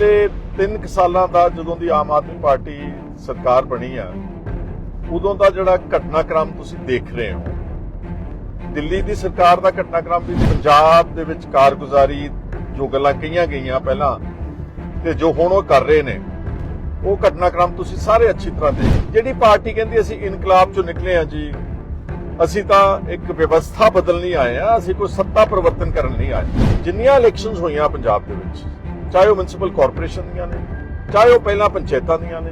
ਪਿਛਲੇ 3 ਸਾਲਾਂ ਦਾ ਜਦੋਂ ਦੀ ਆਮ ਆਦਮੀ ਪਾਰਟੀ ਸਰਕਾਰ ਬਣੀ ਆ, ਉਦੋਂ ਦਾ ਜਿਹੜਾ ਘਟਨਾਕ੍ਰਮ ਤੁਸੀਂ ਦੇਖ ਰਹੇ ਹੋ। ਦਿੱਲੀ ਦੀ ਸਰਕਾਰ ਦਾ ਘਟਨਾਕ੍ਰਮ ਵੀ ਪੰਜਾਬ ਦੇ ਵਿੱਚ ਕਾਰਗੁਜ਼ਾਰੀ, ਜੋ ਗੱਲਾਂ ਕਹੀਆਂ ਗਈਆਂ ਪਹਿਲਾਂ ਤੇ ਜੋ ਹੁਣ ਉਹ ਕਰ ਰਹੇ ਨੇ, ਉਹ ਘਟਨਾਕ੍ਰਮ ਤੁਸੀਂ ਸਾਰੇ ਅੱਛੀ ਤਰ੍ਹਾਂ ਦੇ ਜਿਹੜੀ ਪਾਰਟੀ ਕਹਿੰਦੀ ਅਸੀਂ ਇਨਕਲਾਬ ਚੋਂ ਨਿਕਲੇ ਆ ਜੀ, ਅਸੀਂ ਤਾਂ ਇੱਕ ਵਿਵਸਥਾ ਬਦਲਣ ਨਹੀਂ ਆਏ ਆ ਅਸੀਂ ਕੋਈ ਸੱਤਾ ਪਰਿਵਰਤਨ ਕਰਨ ਨਹੀਂ ਆਏ ਜਿੰਨੀਆਂ ਇਲੈਕਸ਼ਨਸ ਹੋਈਆਂ ਪੰਜਾਬ ਦੇ ਵਿੱਚ ਚਾਹੇ ਉਹ ਮਿਊਨਿਸਪਲ ਕਾਰਪੋਰੇਸ਼ਨ ਦੀਆਂ ਨੇ ਚਾਹੇ ਉਹ ਪਹਿਲਾਂ ਪੰਚਾਇਤਾਂ ਦੀਆਂ ਨੇ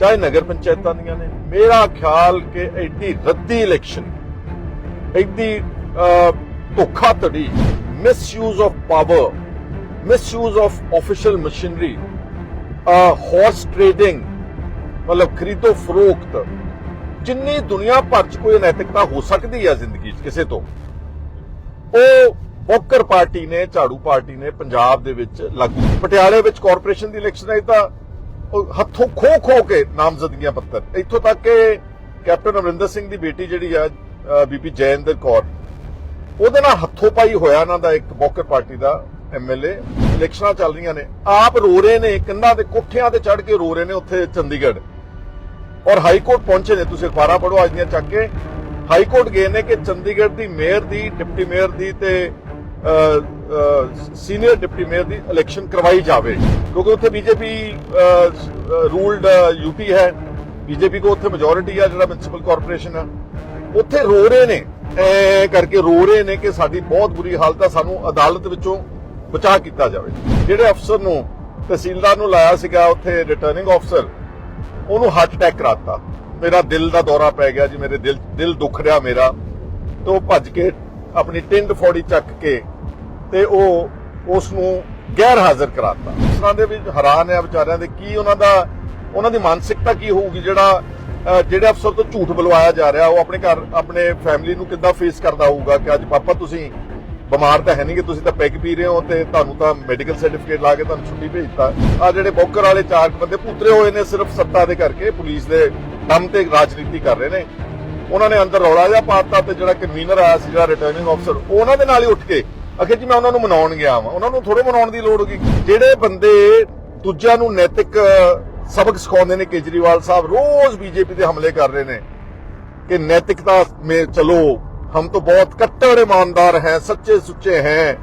ਚਾਹੇ ਨਗਰ ਪੰਚਾਇਤਾਂ ਦੀਆਂ ਨੇ ਮੇਰਾ ਖਿਆਲ ਕਿ ਐਡੀ ਰੱਦੀ ਇਲੈਕਸ਼ਨ ਐਡੀ ਅਹ, ਧੋਖਾਧੜੀ misuse of power misuse of official machinery horse trading ਮਤਲਬ ਖਰੀਦੋ ਫਰੋਖਤ ਜਿੰਨੀ ਦੁਨੀਆ ਭਰ ਚ ਕੋਈ ਨੈਤਿਕਤਾ ਹੋ ਸਕਦੀ ਹੈ ਜ਼ਿੰਦਗੀ 'ਚ ਕਿਸੇ ਤੋਂ ਉਹ ਬੋਕਰ ਪਾਰਟੀ ਨੇ, ਝਾੜੂ ਪਾਰਟੀ ਨੇ ਪੰਜਾਬ ਦੇ ਵਿੱਚ ਲਾਗੂ ਪਟਿਆਲੇ ਵਿੱਚ ਕਾਰਪੋਰੇਸ਼ਨ ਦੀ ਇਲੈਕਸ਼ਨ ਆਈ ਤਾਂ ਹੱਥੋਂ ਖੋ ਖੋ ਕੇ ਨਾਮਜ਼ਦਗੀਆਂ ਪੱਤਰ। ਇੱਥੋਂ ਤੱਕ ਕਿ ਕੈਪਟਨ ਅਮਰਿੰਦਰ ਸਿੰਘ ਦੀ ਬੇਟੀ ਜਿਹੜੀ ਆ ਬੀਬੀ ਜੈਨਦਰ ਕੌਰ, ਉਹਦੇ ਨਾਲ ਹੱਥੋਂ ਪਾਈ ਹੋਇਆ ਇਹਨਾਂ ਦਾ ਇੱਕ ਬੋਕਰ ਪਾਰਟੀ ਦਾ ਐਮਐਲਏ ਇਲੈਕਸ਼ਨਾਂ ਚੱਲ ਰਹੀਆਂ ਨੇ। ਆਪ ਰੋ ਰਹੇ ਨੇ, ਕੰਨਾਂ ਦੇ ਕੋਠਿਆਂ ਤੇ ਚੜ ਕੇ ਰੋ ਰਹੇ ਨੇ ਉੱਥੇ ਚੰਡੀਗੜ੍ਹ। ਔਰ ਹਾਈ ਕੋਰਟ ਪਹੁੰਚੇ ਨੇ, ਤੁਸੀਂ ਅਖਬਾਰਾਂ ਪੜੋ ਅੱਜ ਦੀਆਂ ਚੱਕ ਕੇ। ਹਾਈ ਕੋਰਟ ਗਏ ਨੇ ਕਿ ਚੰਡੀਗੜ੍ਹ ਦੀ ਮੇਅਰ ਦੀ, ਡਿਪਟੀ ਮੇਅਰ ਦੀ ਤੇ ਸੀਨੀਅਰ ਡਿਪਟੀ ਮੇਅਰ ਦੀ ਇਲੈਕਸ਼ਨ ਕਰਵਾਈ ਜਾਵੇ। ਕਿਉਂਕਿ ਉੱਥੇ ਬੀਜੇਪੀ ਰੂਲਡ ਯੂਪੀ ਹੈ। ਬੀਜੇਪੀ ਕੋ ਉੱਥੇ ਮੈਜੋਰਿਟੀ ਆ ਜਿਹੜਾ ਮਿਊਨਿਸਪਲ ਕਾਰਪੋਰੇਸ਼ਨ ਆ। ਉੱਥੇ ਰੋ ਰਹੇ ਨੇ। ਐ ਕਰਕੇ ਰੋ ਰਹੇ ਨੇ ਕਿ ਸਾਡੀ ਬਹੁਤ ਬੁਰੀ ਹਾਲਤ ਆ, ਸਾਨੂੰ ਅਦਾਲਤ ਵਿੱਚੋਂ ਬਚਾਅ ਕੀਤਾ ਜਾਵੇ। ਜਿਹੜੇ ਅਫਸਰ ਨੂੰ, ਤਹਿਸੀਲਦਾਰ ਨੂੰ ਲਾਇਆ ਸੀਗਾ ਉੱਥੇ ਰਿਟਰਨਿੰਗ ਅਫਸਰ ਉਹਨੂੰ ਹਾਰਟ ਅਟੈਕ ਕਰਾਤਾ। ਮੇਰਾ ਦਿਲ ਦਾ ਦੌਰਾ ਪੈ ਗਿਆ ਜੀ, ਮੇਰੇ ਦਿਲ ਦਿਲ ਦੁਖ ਰਿਹਾ ਮੇਰਾ। ਤੇ ਉਹ ਭੱਜ ਕੇ ਆਪਣੀ ਟਿੰਡ ਫੋੜੀ ਚੱਕ ਕੇ ਤੇ ਉਹ ਉਸ ਨੂੰ ਗੈਰ ਹਾਜ਼ਰ ਕਰਾਤਾ। ਇਸ ਤਰ੍ਹਾਂ ਦੇ ਵੀ ਹੈਰਾਨ ਆ ਵਿਚਾਰਿਆਂ ਦੇ ਕੀ ਉਹਨਾਂ ਦਾ, ਉਹਨਾਂ ਦੀ ਮਾਨਸਿਕਤਾ ਕੀ ਹੋਊਗੀ ਜਿਹੜਾ ਜਿਹੜੇ ਅਫਸਰ ਤੋਂ ਝੂਠ ਬੁਲਵਾਇਆ ਜਾ ਰਿਹਾ, ਉਹ ਆਪਣੇ ਘਰ, ਆਪਣੇ ਫੈਮਿਲੀ ਨੂੰ ਕਿੱਦਾਂ ਫੇਸ ਕਰਦਾ ਹੋਊਗਾ ਕਿ ਅੱਜ ਪਾਪਾ ਤੁਸੀਂ ਬਿਮਾਰ ਤਾਂ ਹੈ ਨਹੀਂ ਕਿ ਤੁਸੀਂ ਤਾਂ ਪੈਗ ਪੀ ਰਹੇ ਹੋ ਤੇ ਤੁਹਾਨੂੰ ਤਾਂ ਮੈਡੀਕਲ ਸਰਟੀਫਿਕੇਟ ਲਾ ਕੇ ਤੁਹਾਨੂੰ ਛੁੱਟੀ ਭੇਜਤਾ। ਆ ਜਿਹੜੇ ਬੋਕਰ ਵਾਲੇ ਚਾਰ ਬੰਦੇ ਪੁੱਤਰੇ ਹੋਏ ਨੇ ਸਿਰਫ ਸੱਤਾ ਦੇ ਕਰਕੇ, ਪੁਲਿਸ ਦੇ ਦਮ ਤੇ ਰਾਜਨੀਤੀ ਕਰ ਰਹੇ ਨੇ। ਉਹਨਾਂ ਨੇ ਅੰਦਰ ਰੌਲਾ ਜਿਹਾ ਪਾਤਾ ਤੇ ਜਿਹੜਾ ਕਨਵੀਨਰ ਆਇਆ ਸੀ, ਜਿਹੜਾ ਰਿਟਰਨਿੰਗ ਅਫਸਰ ਉਹਨਾਂ ਦੇ ਨਾਲ ਹੀ ਉੱਠ ਕੇ ਅਖੇ ਜੀ ਮੈਂ ਉਹਨਾਂ ਨੂੰ ਮਨਾਉਣ ਗਿਆ ਵਾਂ। ਉਹਨਾਂ ਨੂੰ ਥੋੜੇ ਮਨਾਉਣ ਦੀ ਲੋੜ ਹੋਗੀ ਜਿਹੜੇ ਬੰਦੇ ਦੂਜਿਆਂ ਨੂੰ ਨੈਤਿਕ ਸਬਕ ਸਿਖਾਉਂਦੇ ਨੇ, ਕੇਜਰੀਵਾਲ ਸਾਹਿਬ ਰੋਜ਼ ਬੀਜੇਪੀ ਤੇ ਹਮਲੇ ਕਰ ਰਹੇ ਨੇ ਕਿ ਨੈਤਿਕਤਾ ਮੇ ਚਲੋ, ਹਮ ਤਾਂ ਬਹੁਤ ਕੱਟੜ ਇਮਾਨਦਾਰ ਹੈ, ਸੱਚੇ ਸੁੱਚੇ ਹੈ।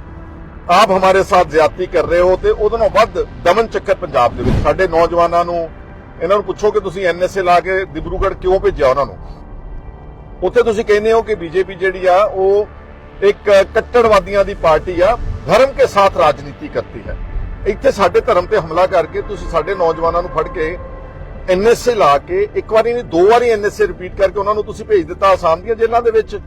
ਆਪ ਹਮਾਰੇ ਸਾਥ ਜ਼ਿਆਦਤੀ ਕਰ ਰਹੇ ਹੋ ਤੇ ਉਹਦੋਂ ਵੱਧ ਦਮਨ ਚੱਕਰ ਪੰਜਾਬ ਦੇ ਵਿੱਚ। ਸਾਡੇ ਨੌਜਵਾਨਾਂ ਨੂੰ, ਇਹਨਾਂ ਨੂੰ ਪੁੱਛੋ ਕਿ ਤੁਸੀਂ ਐਨਐਸਏ ਲਾ ਕੇ ਦਿਬਰੂਗੜ੍ਹ ਕਿਉਂ ਭੇਜਿਆ ਉਹਨਾਂ ਨੂੰ? ਉੱਥੇ ਤੁਸੀਂ ਕਹਿੰਦੇ ਹੋ ਕਿ ਬੀਜੇਪੀ ਜਿਹੜੀ ਆ, ਉਹ ਇੱਕ ਕੱਟੜਵਾਦੀਆਂ ਦੀ ਪਾਰਟੀ ਆ, ਧਰਮ ਕੇ ਸਾਥ ਰਾਜਨੀਤੀ ਕਰਤੀ ਹੈ। ਇੱਥੇ ਸਾਡੇ ਧਰਮ ਤੇ ਹਮਲਾ ਕਰਕੇ ਤੁਸੀਂ ਸਾਡੇ ਨੌਜਵਾਨਾਂ ਨੂੰ ਫੜ ਕੇ ਐਨਐਸਏ ਲਾ ਕੇ ਇੱਕ ਵਾਰੀ ਨਹੀਂ, ਦੋ ਵਾਰੀ ਐਨਐਸਏ ਰਿਪੀਟ ਕਰਕੇ ਉਹਨਾਂ ਨੂੰ ਤੁਸੀਂ ਭੇਜ ਦਿੱਤਾ ਆਸਾਮ ਦੀਆਂ ਜੇਲ੍ਹਾਂ ਦੇ ਵਿੱਚ।